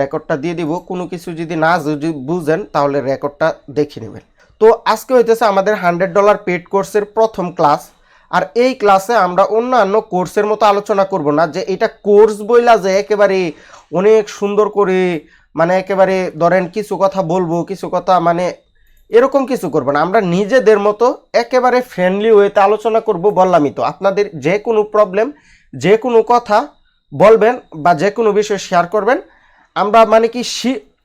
রেকর্ডটা দিয়ে দিব। কোনো কিছু যদি না বুঝেন, তাহলে রেকর্ডটা দেখে নেবেন। তো আজকে হইতেছে আমাদের হান্ড্রেড ডলার পেড কোর্সের প্রথম ক্লাস আর এই ক্লাসে আমরা অন্যান্য কোর্সের মতো আলোচনা করব না, যে এটা কোর্স বইলা যে একেবারে অনেক সুন্দর করে মানে একেবারে ধরেন কিছু কথা বলব, কিছু কথা মানে এরকম কিছু করব না। আমরা নিজেদের মতো একেবারে ফ্রেন্ডলি ওয়েতে আলোচনা করব বললামই তো। আপনাদের যে কোনো প্রবলেম যে কোনো কথা বলবেন বা যে কোনো বিষয় শেয়ার করবেন। আমরা মানে কি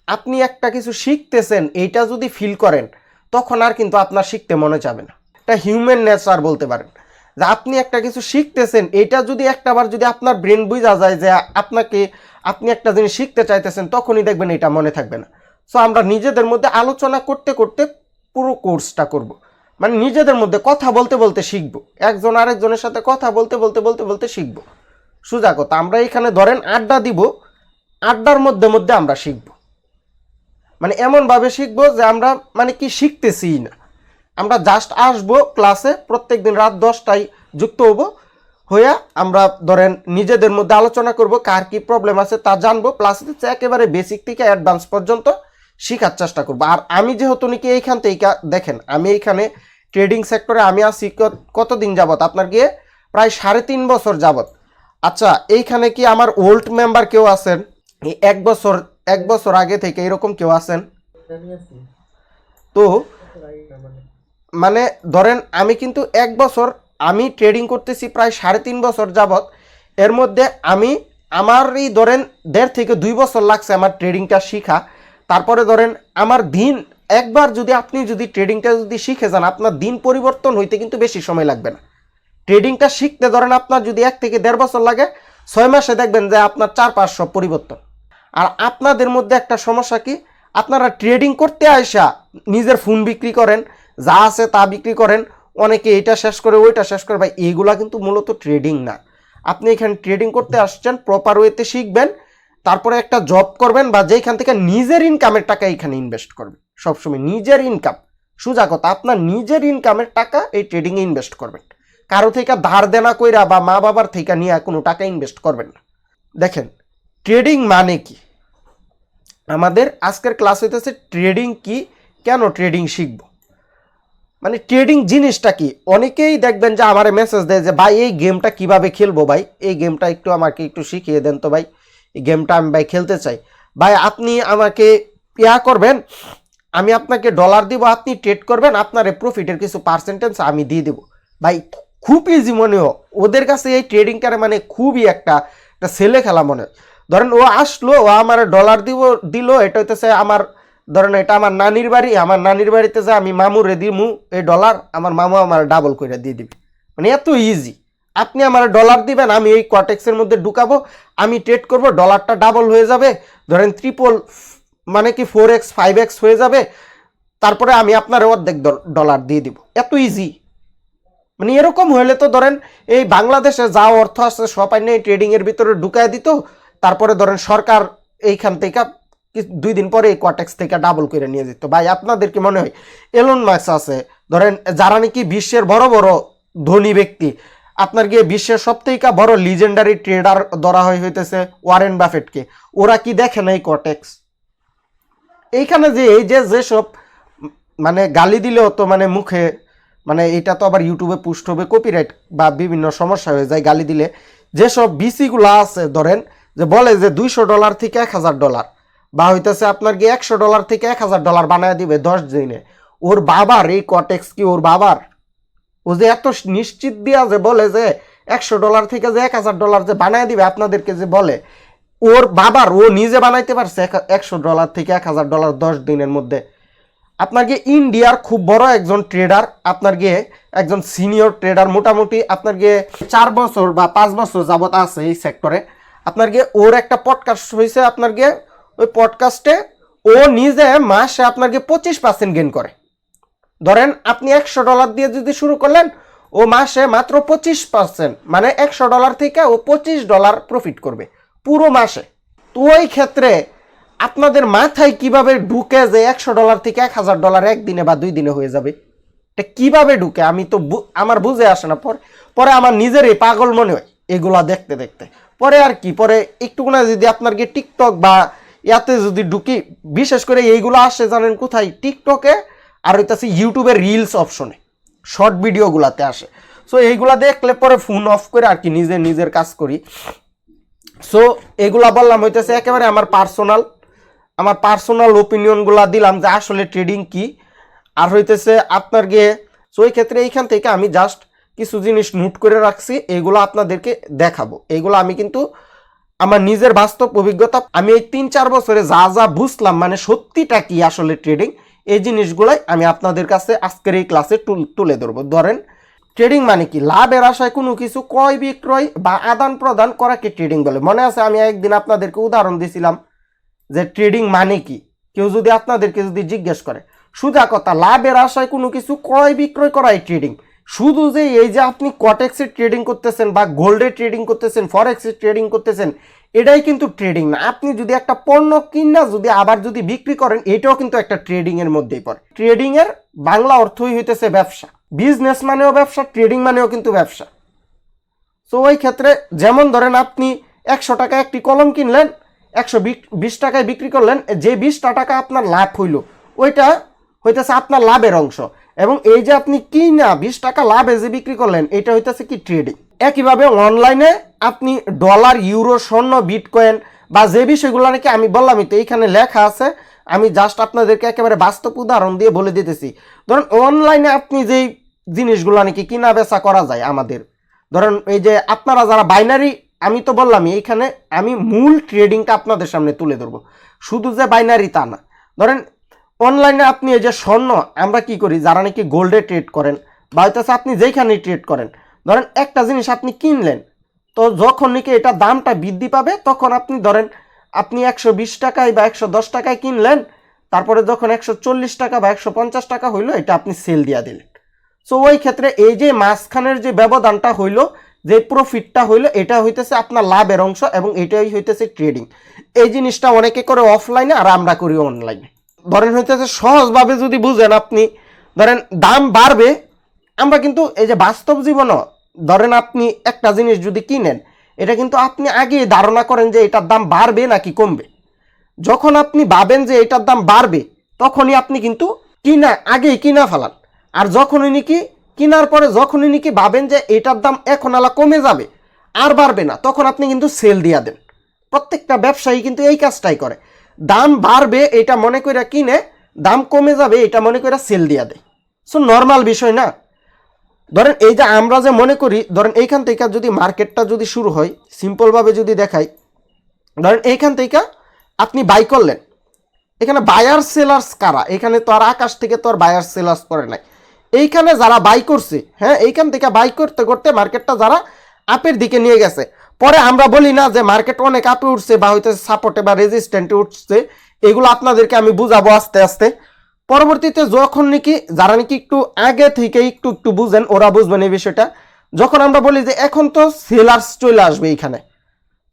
আপনি একটা কিছু শিখতেছেন, এইটা যদি ফিল করেন, তখন আর কিন্তু আপনার শিখতে মনে যাবে না। এটা হিউম্যান নেচার বলতে পারেন। যে আপনি একটা কিছু শিখতেছেন এটা যদি একটাবার যদি আপনার ব্রেন বুঝা যায় যে আপনাকে, আপনি একটা জিনিস শিখতে চাইতেছেন, তখনই দেখবেন এটা মনে থাকবে না। সো আমরা নিজেদের মধ্যে আলোচনা করতে করতে পুরো কোর্সটা করব। মানে নিজেদের মধ্যে কথা বলতে বলতে শিখব। একজন আরেকজনের সাথে কথা বলতে বলতে বলতে বলতে শিখব। সোজা কথা, আমরা এখানে ধরেন আড্ডা দিব আড্ডার মধ্যে মধ্যে আমরা শিখব। মানে এমনভাবে শিখব যে আমরা মানে কি শিখতেছি না। আমরা জাস্ট আসব ক্লাসে প্রত্যেক দিন রাত দশটায় যুক্ত হব। হইয়া আমরা ধরেন নিজেদের মধ্যে আলোচনা করব, কার কি প্রবলেম আছে তা জানব। প্লাস হচ্ছে একেবারে বেসিক থেকে অ্যাডভান্স পর্যন্ত শেখার চেষ্টা করব। আর আমি যেহেতু নাকি এইখান থেকে, দেখেন, আমি এইখানে ট্রেডিং সেক্টরে আমি আছি কত- কতদিন যাবৎ? আপনার গিয়ে প্রায় সাড়ে তিন বছর যাবৎ। আচ্ছা এইখানে কি আমার ওল্ড মেম্বার কেউ আছেন? এক বছর এক বছর আগে থেকে এরকম কেউ আছেন? তো মানে ধরেন আমি কিন্তু এক বছর আমি ট্রেডিং করতেছি প্রায় সাড়ে তিন বছর যাবত এর মধ্যে আমি আমারই ধরেন দেড় থেকে দুই বছর লাগছে আমার ট্রেডিংটা শিখা। তারপরে ধরেন আমার দিন, একবার যদি আপনি যদি ট্রেডিংটা যদি শিখে যান, আপনার দিন পরিবর্তন হইতে কিন্তু বেশি সময় লাগবে না। ট্রেডিংটা শিখতে ধরেন আপনার যদি এক থেকে দেড় বছর লাগে, ছয় মাসে দেখবেন যে আপনার চার পাঁচশো পরিবর্তন। আর আপনাদের মধ্যে একটা সমস্যা কি? আপনারা ট্রেডিং করতে আইসা নিজের ফোন বিক্রি করেন, যা আছে তা বিক্রি করেন, অনেকে এইটা শেষ করে, ওইটা শেষ করে, ভাই, এইগুলা কিন্তু মূলত ট্রেডিং না। আপনি এখানে ট্রেডিং করতে আসছেন প্রপার ওয়েতে শিখবেন, তারপরে একটা জব করবেন বা যেখান থেকে নিজের ইনকামের টাকা এখানে ইনভেস্ট করবেন। সবসময় নিজের ইনকাম সোজা কথা, আপনার নিজের ইনকামের টাকা এই ট্রেডিংয়ে ইনভেস্ট করবেন। কারও থেকে ধার দেনা কইরা বা মা বাবার থেকে নিয়ে কোনো টাকা ইনভেস্ট করবেন না। দেখেন ট্রেডিং মানে কি? আমাদের আজকের ক্লাস হইতেছে ট্রেডিং কি? কেন ট্রেডিং শিখব? মানে ট্রেডিং জিনিসটা কি? অনেকেই দেখবেন যে আমার মেসেজ দেয় যে, ভাই, এই গেমটা কীভাবে খেলব ভাই? এই গেমটা একটু আমাকে একটু শিখিয়ে দেন তো ভাই। এই গেমটা আমি ভাই খেলতে চাই। ভাই, আপনি আমাকে ইয়া করবেন, আমি আপনাকে ডলার দিব, আপনি ট্রেড করবেন, আপনার প্রফিটের কিছু পার্সেন্টেজ আমি দিয়ে দেবো। ভাই, খুব ইজি মনে হয়। ওদের কাছে এই ট্রেডিংটারে মানে খুবই একটা একটা ছেলে খেলা মনে হয়। ধরেন ও আসলো, ও আমার ডলার দিব, দিল, এটা হইতেছে আমার, ধরেন এটা আমার নানির বাড়ি, আমার নানির বাড়িতে যে আমি মামুরে দিমু এই ডলার আমার মামু আমার ডাবল করে দিয়ে দিবে। মানে এত ইজি আপনি আমার ডলার দিবেন, আমি এই কটেক্সের মধ্যে ঢুকাবো, আমি ট্রেড করব ডলারটা ডাবল হয়ে যাবে, ধরেন ত্রিপল মানে কি ফোর এক্স ফাইভ এক্স হয়ে যাবে, তারপরে আমি আপনার অর্ধেক ডলার দিয়ে দিব। এত ইজি মানে এরকম হলে তো ধরেন এই বাংলাদেশে যা অর্থ আছে সব আইনে ট্রেডিং এর ভিতরে ঢুকায় দিত তারপরে ধরেন সরকার এইখান থেকে দুই দিন পরে এই কটেক্স থেকে ডাবল করে নিয়ে যেত। ভাই, আপনাদের কি মনে হয়? এলন মার্কস আছে, ধরেন যারা নাকি বিশ্বের বড় বড় ধনী ব্যক্তি, আপনার গিয়ে বিশ্বের সবথেকে বড় লিজেন্ডারি ট্রেডার ধরা হয় হইতেছে ওয়ারেন বাফেটকে ওরা কি দেখে না এই কটেক্স এইখানে যে, এই যে যেসব মানে গালি দিলেও তো মানে মুখে মানে এটা তো আবার ইউটিউবে পুষ্ট হবে কপিরাইট বা বিভিন্ন সমস্যা হয়ে যায় গালি দিলে। যেসব বিসিগুলো আছে, ধরেন যে বলে যে দুইশো ডলার থেকে এক হাজার ডলার। বা হইতেছে আপনার গিয়ে একশো ডলার থেকে এক হাজার ডলার বানায় দিবে দশ দিনে। ওর বাবার এই কটেক্স কি ওর বাবার? ও যে এত নিশ্চিত দিয়া যে বলে যে একশো ডলার থেকে যে এক হাজার ডলার যে বানায় দিবে আপনাদেরকে যে বলে, ওর বাবার ও নিজে বানাইতে পারছে এক- একশো ডলার থেকে এক হাজার ডলার দশ দিনের মধ্যে। আপনার গিয়ে ইন্ডিয়ার খুব বড় একজন ট্রেডার, আপনার গিয়ে একজন সিনিয়র ট্রেডার, মোটামুটি আপনার গিয়ে চার বছর বা পাঁচ বছর যাবত আছে এই সেক্টরে আপনার গিয়ে ওর একটা পডকাস্ট হয়েছে, আপনার গিয়ে ওই পডকাস্টে ও নিজে মাসে আপনার গিয়ে পঁচিশ পার্সেন্ট গেন করে। ধরেন আপনি একশো ডলার দিয়ে যদি শুরু করলেন, ও মাসে মাত্র পঁচিশ পার্সেন্ট মানে একশো ডলার থেকে ও পঁচিশ ডলার প্রফিট করবে পুরো মাসে। তো ওই ক্ষেত্রে আপনাদের মাথায় কীভাবে ঢুকে যে একশো ডলার থেকে এক হাজার ডলার একদিনে বা দুই দিনে হয়ে যাবে? এটা কীভাবে ঢুকে? আমি তো আমার বুঝে আসে না পরে। পরে আমার নিজেরই পাগল মনে হয় এগুলা দেখতে দেখতে। পরে আর কি, পরে একটুকুনা যদি আপনার গিয়ে টিকটক বা ইয়াতে যদি ঢুকি, বিশেষ করে এইগুলো আসে জানেন কোথায়? টিকটকে আর হইতাছে ইউটিউবের রিলস অপশনে শর্ট ভিডিওগুলাতে আসে। সো এইগুলা দেখলে পরে ফোন অফ করে আর কি নিজে নিজের কাজ করি। সো এগুলা বললাম হইতেছে একেবারে আমার পার্সোনাল আমার পার্সোনাল ওপিনিয়নগুলা দিলাম যে আসলে ট্রেডিং কি। আর হইতেছে আপনার গিয়ে সো এই ক্ষেত্রে এইখান থেকে আমি জাস্ট কিছু জিনিস নোট করে রাখছি, এগুলো আপনাদেরকে দেখাবো। এগুলো আমি কিন্তু আমার নিজের বাস্তব অভিজ্ঞতা, আমি এই তিন চার বছরে যা যা বুঝলাম মানে সত্যিটা কি আসলে ট্রেডিং এই জিনিসগুলাই আমি আপনাদের কাছে আজকের এই ক্লাসে তুল- ধরবো। ধরেন ট্রেডিং মানে কি? লাভের আশায় কোনো কিছু ক্রয় বিক্রয় বা আদান প্রদান করাকে ট্রেডিং বলে? মনে আছে আমি একদিন আপনাদেরকে উদাহরণ দিয়েছিলাম যে ট্রেডিং মানে কি? কেউ যদি আপনাদেরকে যদি জিজ্ঞেস করে সুদা কথা, লাভের আশায় কোনো কিছু ক্রয় বিক্রয় করাই ট্রেডিং শুধু যে এই যে আপনি কটেক্সে ট্রেডিং করতেছেন বা গোল্ডে ট্রেডিং করতেছেন ফরেক্সে ট্রেডিং করতেছেন, এটাই কিন্তু ট্রেডিং না। আপনি যদি একটা পণ্য কিনা যদি আবার যদি বিক্রি করেন, এটাও কিন্তু একটা ট্রেডিং এর মধ্যেই পড়ে। ট্রেডিং এর বাংলা অর্থই হইতেছে ব্যবসা। বিজনেস মানেও ব্যবসা ট্রেডিং মানেও কিন্তু ব্যবসা। তো ওই ক্ষেত্রে যেমন ধরেন আপনি একশো টাকা একটি কলম কিনলেন, একশো বিশ টাকায় বিক্রি করলেন, যে বিশটা টাকা আপনার লাভ হইল, ওইটা হইতেছে আপনার লাভের অংশ। এবং এই যে আপনি কিনা বিশ টাকা লাভ যে বিক্রি করলেন, এটা হইতেছে কি ট্রেডিং একইভাবে অনলাইনে আপনি ডলার ইউরো স্বর্ণ বিটকয়েন বা যে বিষয়গুলো নাকি আমি বললামই তো এইখানে লেখা আছে। আমি জাস্ট আপনাদেরকে একেবারে বাস্তব উদাহরণ দিয়ে বলে দিতেছি। ধরুন অনলাইনে আপনি যেই জিনিসগুলো নাকি কিনা বেচা করা যায় আমাদের। ধরেন এই যে আপনারা যারা বাইনারি আমি তো বললামই এইখানে আমি মূল ট্রেডিংটা আপনাদের সামনে তুলে ধরবো। শুধু যে বাইনারি তা না। ধরেন অনলাইনে আপনি এই যে স্বর্ণ, আমরা কি করি? যারা নাকি গোল্ডে ট্রেড করেন বা হইতেছে আপনি যেইখানে ট্রেড করেন, ধরেন একটা জিনিস আপনি কিনলেন, তো যখন নাকি এটা দামটা বৃদ্ধি পাবে, তখন আপনি ধরেন আপনি একশো বিশ টাকায় বা একশো দশ টাকায় কিনলেন, তারপরে যখন একশো চল্লিশ টাকা বা একশো পঞ্চাশ টাকা হইল, এটা আপনি সেল দিয়া দিলেন। সো ওই ক্ষেত্রে এই যে মাঝখানের যে ব্যবধানটা হইল, যে প্রফিটটা হইল, এটা হইতেছে আপনার লাভের অংশ এবং এটাই হইতেছে ট্রেডিং এই জিনিসটা অনেকে করে অফলাইনে আর আমরা করি অনলাইনে ধরেন হইতেছে সহজভাবে যদি বুঝেন আপনি, ধরেন দাম বাড়বে, আমরা কিন্তু এই যে বাস্তব জীবনও, ধরেন আপনি একটা জিনিস যদি কিনেন, এটা কিন্তু আপনি আগে ধারণা করেন যে এটার দাম বাড়বে নাকি কমবে। যখন আপনি ভাবেন যে এটার দাম বাড়বে, তখনই আপনি কিন্তু কিনা, আগেই কিনা ফেলান। আর যখনই নাকি কেনার পরে যখনই নাকি ভাবেন যে এটার দাম এখন আলা কমে যাবে, আর বাড়বে না, তখন আপনি কিন্তু সেল দিয়া দেন। প্রত্যেকটা ব্যবসায়ী কিন্তু এই কাজটাই করে। দাম বাড়বে, এটা মনে করে কিনে, দাম কমে যাবে, এটা মনে করে সেল দিয়া দেয়। সো নর্মাল বিষয় না। ধরেন এই যে আমরা যে মনে করি, ধরেন এইখান থেকে যদি মার্কেটটা যদি শুরু হয় সিম্পলভাবে যদি দেখাই, ধরেন এইখান থেকে আপনি বাই করলেন। এখানে বায়ার সেলার্স কারা? এখানে তো আর আকাশ থেকে তো আর বায়ার সেলার্স করে নাই। এইখানে যারা বাই করছে হ্যাঁ এইখান থেকে বাই করতে করতে মার্কেটটা যারা আপের দিকে নিয়ে গেছে। পরে আমরা বলি না যে মার্কেট অনেক আপে উঠছে বা হয়তো সাপোর্টে বা রেজিস্ট্যান্টে উঠছে, এগুলো আপনাদেরকে আমি বুঝাবো আস্তে আস্তে। পরবর্তীতে যখন নাকি, যারা নাকি একটু আগে থেকে একটু একটু বুঝেন, ওরা বুঝবেন এই বিষয়টা। যখন আমরা বলি যে এখন তো সেলার্স চলে আসবে এইখানে।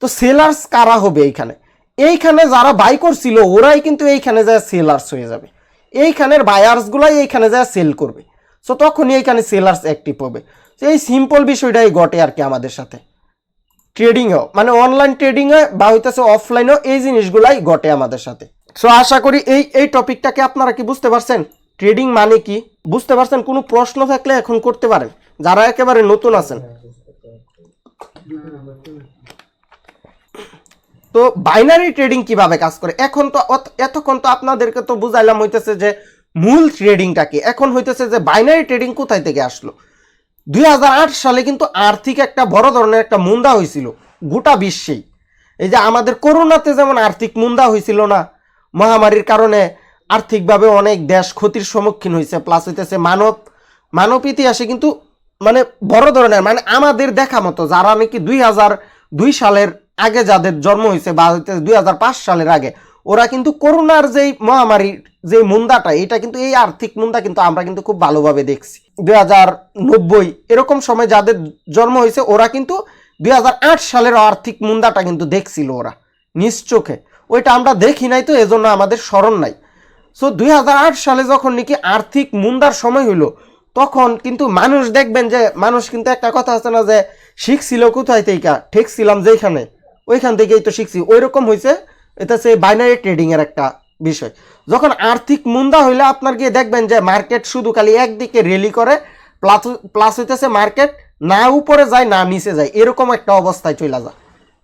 তো সেলার্স কারা হবে এইখানে? এইখানে যারা বাই করছিল, ওরাই কিন্তু এইখানে যায় সেলার্স হয়ে যাবে। এইখানের বায়ার্সগুলাই এইখানে যায় সেল করবে। সো তখনই এইখানে সেলার্স অ্যাক্টিভ হবে। তো এই সিম্পল বিষয়টাই ঘটে আর কি আমাদের সাথে। ট্রেডিংয়েও মানে অনলাইন ট্রেডিংয়ে বা হইতেছে অফলাইনেও এই জিনিসগুলাই ঘটে আমাদের সাথে। সো আশা করি এই এই টপিকটাকে আপনারা কি বুঝতে পারছেন? ট্রেডিং মানে কি? বুঝতে পারছেন? কোনো প্রশ্ন থাকলে এখন করতে পারেন। যারা একেবারে নতুন আছেন। তো বাইনারি ট্রেডিং কীভাবে কাজ করে? এখন তো এতক্ষণ তো আপনাদেরকে তো বুঝাইলাম হইতেছে যে মূল ট্রেডিংটা কি এখন হইতেছে যে বাইনারি ট্রেডিং কোথায় থেকে আসলো? দু হাজার আট সালে কিন্তু আর্থিক একটা বড় ধরনের একটা মুন্দা হয়েছিল, গোটা বিশ্বেই। এই যে আমাদের করোনাতে যেমন আর্থিক মুন্দা হয়েছিল না, মহামারীর কারণে আর্থিকভাবে অনেক দেশ ক্ষতির সম্মুখীন হয়েছে প্লাস হইতেছে মানব মানব ইতিহাসে কিন্তু মানে বড় ধরনের মানে আমাদের দেখা মতো যারা নাকি দুই হাজার দুই সালের আগে যাদের জন্ম হয়েছে বা দুই হাজার পাঁচ সালের আগে ওরা কিন্তু করোনার যেই মহামারীর যে মুন্দাটা এটা কিন্তু এই আর্থিক মুন্দা কিন্তু আমরা কিন্তু খুব ভালোভাবে দেখছি। দুই হাজার নব্বই, এরকম সময় যাদের জন্ম হয়েছে, ওরা কিন্তু দুই হাজার আট সালের আর্থিক মুন্দাটা কিন্তু দেখছিল ওরা নিজ চোখে ওইটা আমরা দেখি নাই তো, এজন্য আমাদের স্মরণ নাই। সো দুই হাজার আট সালে যখন নাকি আর্থিক মুন্দার সময় হইল, তখন কিন্তু মানুষ দেখবেন যে, মানুষ কিন্তু একটা কথা আছে না যে, শিখছিল কোথায় থেকে ঠেকছিলাম যেখানে ওইখান থেকেই তো শিখছি। ওই রকম হয়েছে এটা হচ্ছে বাইনারি ট্রেডিংয়ের একটা বিষয়। যখন আর্থিক মুন্দা হইলে আপনার গিয়ে দেখবেন যে মার্কেট শুধু খালি একদিকে রেলি করে প্লাস প্লাস হইতেছে মার্কেট না উপরে যায়, না নিচে যায়, এরকম একটা অবস্থায় চলে যায়।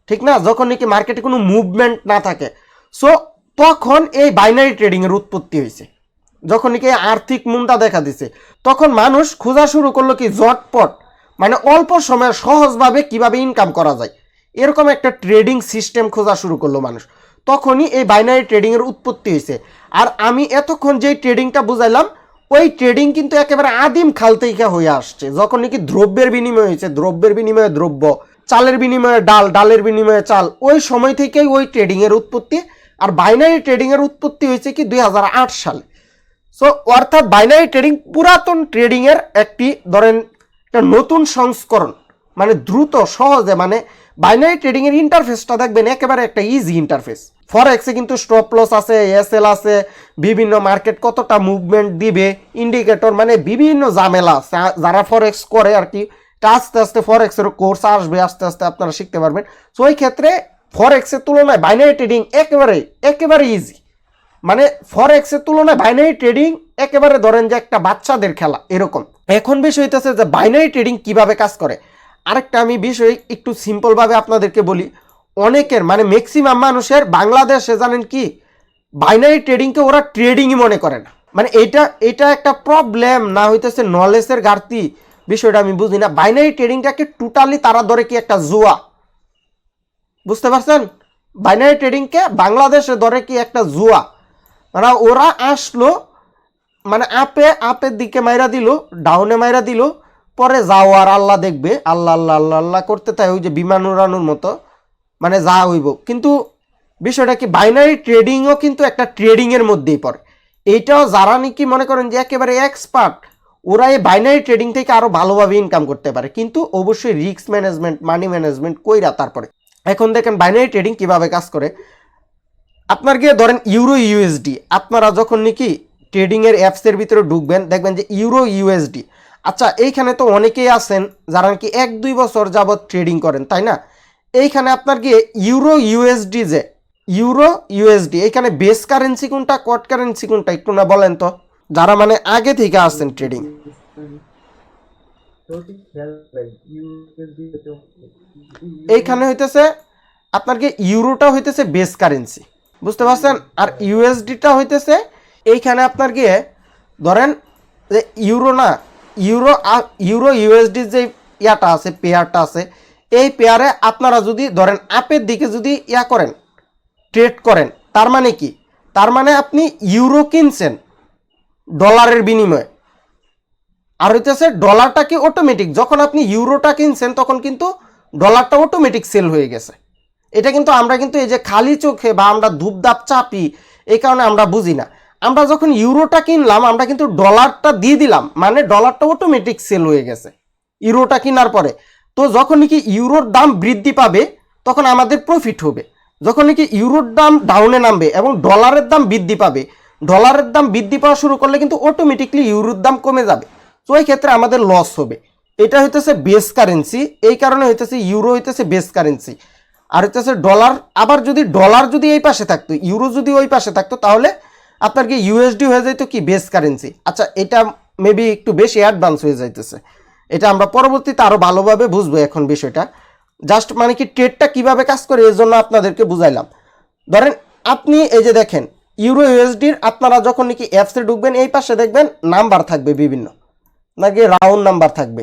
ঠিক না? যখন নাকি মার্কেটে কোনো মুভমেন্ট না থাকে সো তখন এই বাইনারি ট্রেডিংয়ের উৎপত্তি হয়েছে যখন নাকি আর্থিক মুন্দা দেখা দিছে, তখন মানুষ খোঁজা শুরু করল কি জটপট মানে অল্প সময়ে সহজভাবে কীভাবে ইনকাম করা যায়। এরকম একটা ট্রেডিং সিস্টেম খোঁজা শুরু করল মানুষ। তখনই এই বাইনারি ট্রেডিং এর উৎপত্তি হয়েছে। আর আমি এতক্ষণ যেই ট্রেডিংটা বুঝাইলাম, ওই ট্রেডিং কিন্তু একেবারে আদিম খাল থেকে হয়ে আসছে। যখন নাকি দ্রব্যের বিনিময় হয়েছে, দ্রব্যের বিনিময়ে দ্রব্য, চালের বিনিময়ে ডাল, ডালের বিনিময়ে চাল, ওই সময় থেকেই ওই ট্রেডিং এর উৎপত্তি। আর বাইনারি ট্রেডিং এর উৎপত্তি হয়েছে কি দুই হাজার আট সালে। সো অর্থাৎ বাইনারি ট্রেডিং পুরাতন ট্রেডিং এর একটি ধরেন একটা নতুন সংস্করণ মানে দ্রুত, সহজে মানে বাইনারি ট্রেডিং এর ইন্টারফেসটা দেখবেন একেবারে একটা ইজি ইন্টারফেস ফরেক্সে কিন্তু স্টপ লস আছে এসএল আছে, বিভিন্ন মার্কেট কতটা মুভমেন্ট দিবে ইন্ডিকেটর মানে বিভিন্ন ঝামেলা আছে। যারা ফরেক্স করে আর কি আস্তে আস্তে ফরেক্সের কোর্স আসবে, আস্তে আস্তে আপনারা শিখতে পারবেন। সো ওই ক্ষেত্রে ফরেক্সের তুলনায় বাইনারি ট্রেডিং একেবারে একেবারে ইজি মানে ফরেক্সের তুলনায় বাইনারি ট্রেডিং একেবারে ধরেন যে একটা বাচ্চাদের খেলা, এরকম। এখন বিষয় হইতেছে যে বাইনারি ট্রেডিং কীভাবে কাজ করে? আরেকটা আমি বিষয় একটু সিম্পলভাবে আপনাদেরকে বলি। অনেকের মানে ম্যাক্সিমাম মানুষের বাংলাদেশে জানেন কি বাইনারি ট্রেডিংকে ওরা ট্রেডিংই মনে করে না। মানে এটা এটা একটা প্রবলেম না হইতেছে নলেজের ঘাটতি। বিষয়টা আমি বুঝি না। বাইনারি ট্রেডিংটাকে টোটালি তারা ধরে কি একটা জুয়া। বুঝতে পারছেন? বাইনারি ট্রেডিংকে বাংলাদেশে ধরে কি একটা জুয়া। মানে ওরা আসলো মানে আপে, আপের দিকে মাইরা দিল ডাউনে মাইরা দিল পরে যাও আর আল্লাহ দেখবে, আল্লাহ আল্লাহ আল্লাহ আল্লাহ করতে তাই ওই যে বিমান উড়ানোর মতো মানে যা হইব। কিন্তু বিষয়টা কি বাইনারি ট্রেডিংও কিন্তু একটা ট্রেডিংয়ের মধ্যেই পড়ে। এইটাও যারা নাকি মনে করেন যে একেবারে এক্সপার্ট ওরা এই বাইনারি ট্রেডিং থেকে আরও ভালোভাবে ইনকাম করতে পারে। কিন্তু অবশ্যই রিস্ক ম্যানেজমেন্ট মানি ম্যানেজমেন্ট কইরা তারপরে। এখন দেখেন বাইনারি ট্রেডিং কীভাবে কাজ করে। আপনার গিয়ে ধরেন ইউরো ইউএসডি আপনারা যখন নাকি ট্রেডিংয়ের অ্যাপসের ভিতরে ঢুকবেন, দেখবেন যে ইউরো ইউএসডি আচ্ছা এইখানে তো অনেকেই আছেন যারা নাকি এক, দুই বছর যাবৎ ট্রেডিং করেন, তাই না? এইখানে আপনার গিয়ে ইউরো ইউএসডি যে ইউরো ইউএসডি এইখানে বেস কারেন্সি কোনটা কট কারেন্সি কোনটা, একটু না বলেন তো? যারা মানে আগে থেকে আসছেন ট্রেডিং এইখানে হইতেছে, আপনার কি ইউরোটা হইতেছে বেস কারেন্সি বুঝতে পারছেন? আর ইউএসডিটা হইতেছে, এইখানে আপনার গিয়ে ধরেন যে ইউরো না ইউরো ইউরো ইউএসডি যে ইয়াটা আছে, পেয়ারটা আছে, এই পেয়ারে আপনারা যদি ধরেন আপের দিকে যদি ইয়া করেন ট্রেড করেন, তার মানে কি? তার মানে আপনি ইউরো কিনছেন ডলারের বিনিময়ে। আর হইতেছে ডলারটা কি অটোমেটিক যখন আপনি ইউরোটা কিনছেন, তখন কিন্তু ডলারটা অটোমেটিক সেল হয়ে গেছে। এটা কিন্তু আমরা কিন্তু এই যে খালি চোখে বা আমরা ধূপধাপ চাপি, এই কারণে আমরা বুঝি না। আমরা যখন ইউরোটা কিনলাম, আমরা কিন্তু ডলারটা দিয়ে দিলাম। মানে ডলারটা অটোমেটিক সেল হয়ে গেছে। ইউরোটা কেনার পরে। তো যখন নাকি ইউরোর দাম বৃদ্ধি পাবে, তখন আমাদের প্রফিট হবে। যখন নাকি ইউরোর দাম ডাউনে নামবে এবং ডলারের দাম বৃদ্ধি পাবে, ডলারের দাম বৃদ্ধি পাওয়া শুরু করলে কিন্তু অটোমেটিকলি ইউরোর দাম কমে যাবে। তো এই ক্ষেত্রে আমাদের লস হবে। এটা হইতেছে বেস কারেন্সি এই কারণে হইতেছে ইউরো হইতেছে বেস কারেন্সি আর হইতেছে ডলার আবার যদি ডলার যদি এই পাশে থাকতো ইউরো যদি ওই পাশে থাকতো, তাহলে আপনার কি ইউএসডি হয়ে যাইতো কি বেস কারেন্সি আচ্ছা এটা মেবি একটু বেশি অ্যাডভান্স হয়ে যাইতেছে। এটা আমরা পরবর্তীতে আরও ভালোভাবে বুঝব এখন বিষয়টা। জাস্ট মানে কি ট্রেডটা কীভাবে কাজ করে এর জন্য আপনাদেরকে বুঝাইলাম। ধরেন, আপনি এই যে দেখেন ইউরো ইউএসডির আপনারা যখন নাকি অ্যাপসে ঢুকবেন, এই পাশে দেখবেন নাম্বার থাকবে বিভিন্ন। নাকি রাউন্ড নাম্বার থাকবে।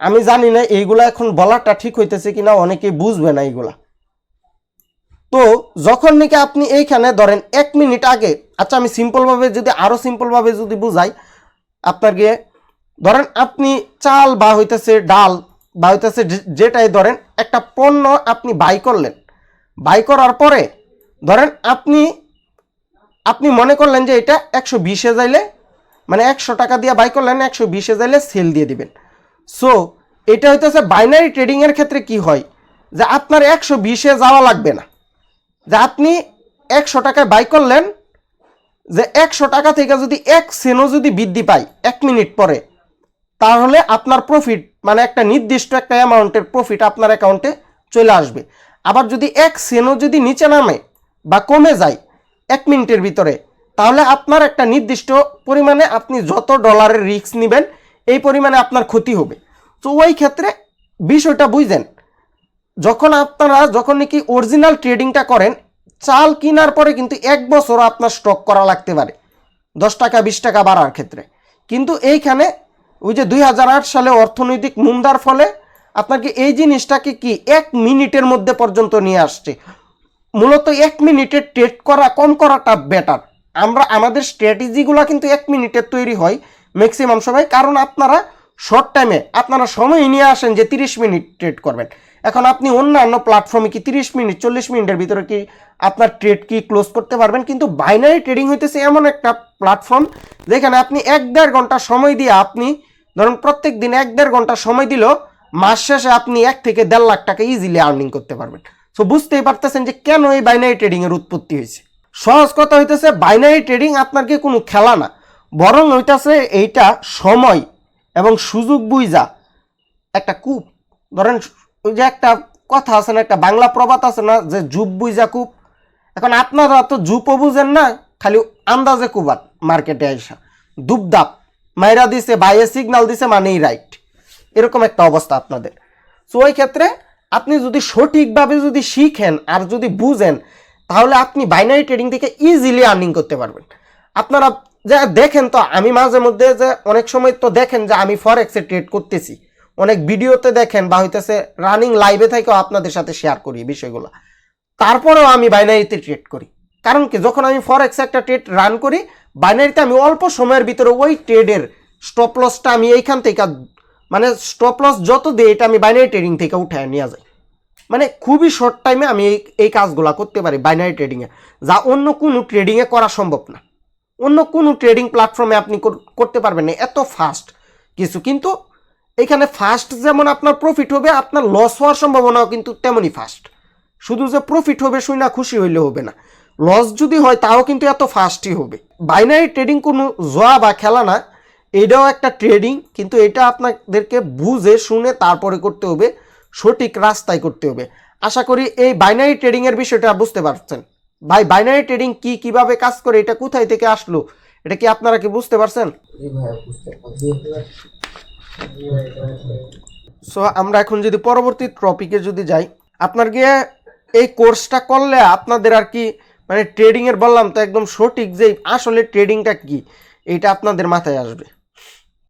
আমি জানি না, এইগুলা এখন বলাটা ঠিক হইতেছে কিনা অনেকে বুঝবে না এইগুলা। তো যখন নাকি আপনি এইখানে ধরেন এক মিনিট আগে আচ্ছা আমি সিম্পলভাবে যদি আরও সিম্পলভাবে যদি বুঝাই আপনার গিয়ে ধরেন আপনি চাল বা হইতেছে ডাল বা হইতেছে যেটাই ধরেন একটা পণ্য আপনি বাই করলেন। বাই করার পরে ধরেন আপনি আপনি মনে করলেন যে এটা একশো বিশে যাইলে মানে একশো টাকা দিয়ে বাই করলেন, একশো বিশে যাইলে সেল দিয়ে দিবেন। সো এটা হইতেছে বাইনারি ট্রেডিংয়ের ক্ষেত্রে কি হয়? যে আপনার একশো বিশে যাওয়া লাগবে না। যে আপনি একশো টাকায় বাই করলেন, যে একশো টাকা থেকে যদি এক সেনও যদি বৃদ্ধি পায় এক মিনিট পরে, তাহলে আপনার প্রফিট মানে একটা নির্দিষ্ট একটা অ্যামাউন্টের প্রফিট আপনার অ্যাকাউন্টে চলে আসবে। আবার যদি এক সেনও যদি নিচে নামে বা কমে যায় এক মিনিটের ভিতরে, তাহলে আপনার একটা নির্দিষ্ট পরিমাণে আপনি যত ডলারের রিস্ক নেবেন, এই পরিমাণে আপনার ক্ষতি হবে। তো ওই ক্ষেত্রে বিষয়টা বুঝছেন যখন আপনারা, যখন নাকি অরিজিনাল ট্রেডিংটা করেন, চাল কেনার পরে কিন্তু এক বছর আপনার স্টক করা লাগতে পারে। দশ টাকা, বিশ টাকা বাড়ার ক্ষেত্রে। কিন্তু এইখানে ওই যে দুই হাজার আট সালে অর্থনৈতিক মুন্দার ফলে আপনাকে এই জিনিসটাকে কি এক মিনিটের মধ্যে পর্যন্ত নিয়ে আসছে। মূলত এক মিনিটে ট্রেড করা, কম করাটা বেটার আমরা, আমাদের স্ট্র্যাটেজিগুলো কিন্তু এক মিনিটের তৈরি হয় ম্যাক্সিমাম সময়। কারণ আপনারা শর্ট টাইমে আপনারা সময় নিয়ে আসেন যে তিরিশ মিনিট ট্রেড করবেন। এখন আপনি অন্যান্য প্ল্যাটফর্মে কি তিরিশ মিনিট, চল্লিশ মিনিটের ভিতরে কি আপনার ট্রেড কি ক্লোজ করতে পারবেন? কিন্তু বাইনারি ট্রেডিং হইতেছে এমন একটা প্ল্যাটফর্ম যেখানে আপনি এক দেড় ঘণ্টা সময় দিয়ে আপনি, ধরুন প্রত্যেক দিন এক দেড় ঘণ্টা সময় দিলেও মাস শেষে আপনি এক থেকে দেড় লাখ টাকা ইজিলি আর্নিং করতে পারবেন। সো বুঝতেই পারতেছেন যে কেন এই বাইনারি ট্রেডিং এর উৎপত্তি হয়েছে। সহজ কথা হইতেছে বাইনারি ট্রেডিং আপনার কি কোনো খেলা না। বরং হইতেছে এইটা সময় এবং সুযোগ বুঝা একটা কূপ। ধরেন ওই যে একটা কথা আছে না, একটা বাংলা প্রবাদ আছে না, যে জুপ বুঝা কূপ। এখন আপনারা তো জুপও বুঝেন না, খালি আন্দাজে কুবাত মার্কেটে আইসা। দুপদাপ, মাইরা দিছে বাইরে সিগনাল দিছে মানেই রাইট এরকম একটা অবস্থা আপনাদের। সো ওই ক্ষেত্রে আপনি যদি সঠিকভাবে যদি শিখেন আর যদি বুঝেন, তাহলে আপনি বাইনারি ট্রেডিং থেকে ইজিলি আর্নিং করতে পারবেন। আপনারা যে দেখেন তো, আমি মাঝে মধ্যে যে অনেক সময় তো দেখেন যে আমি ফরেক্সে ট্রেড করতেছি। অনেক ভিডিওতে দেখেন বা হইতেছে রানিং লাইভে থেকেও আপনাদের সাথে শেয়ার করি বিষয়গুলো। তারপরেও আমি বাইনারিতে ট্রেড করি। কারণ কি, যখন আমি ফরেক্স একটা ট্রেড রান করি বাইনারিতে আমি অল্প সময়ের ভিতরে ওই ট্রেডের স্টপ লসটা আমি এইখান থেকে মানে স্টপ লস যত দিই এটা আমি বাইনারি ট্রেডিং থেকে উঠে নিয়ে যাই। মানে খুবই শর্ট টাইমে আমি এই কাজগুলো করতে পারি বাইনারি ট্রেডিংয়ে যা অন্য কোনো ট্রেডিংয়ে করা সম্ভব না। অন্য কোনো ট্রেডিং প্ল্যাটফর্মে আপনি কর- করতে পারবেন না। এত ফাস্ট কিছু কিন্তু এখানে ফাস্ট যেমন আপনার প্রফিট হবে, আপনার লস হওয়ার সম্ভাবনাও কিন্তু তেমনই ফাস্ট শুধু যে প্রফিট হবে, শুই না খুশি হইলে হবে না। লস যদি হয়, তাও কিন্তু এত ফাস্টই হবে। বাইনারি ট্রেডিং কোনো জোয়া বা খেলা না, এটাও একটা ট্রেডিং কিন্তু এটা আপনাদেরকে বুঝে, শুনে তারপরে করতে হবে, সঠিক রাস্তায় করতে হবে। আশা করি এই বাইনারি ট্রেডিংয়ের বিষয়টা বুঝতে পারছেন। ভাই বাইনারি ট্রেডিং কি কীভাবে কাজ করে? এটা কোথায় থেকে আসলো? এটা কি আপনারা কি বুঝতে পারছেন? সো আমরা এখন যদি পরবর্তী টপিকে যদি যাই আপনার গিয়ে এই কোর্সটা করলে আপনাদের আর কি মানে ট্রেডিং এর বললাম তো একদম সঠিক যে আসলে ট্রেডিংটা কি এটা আপনাদের মাথায় আসবে।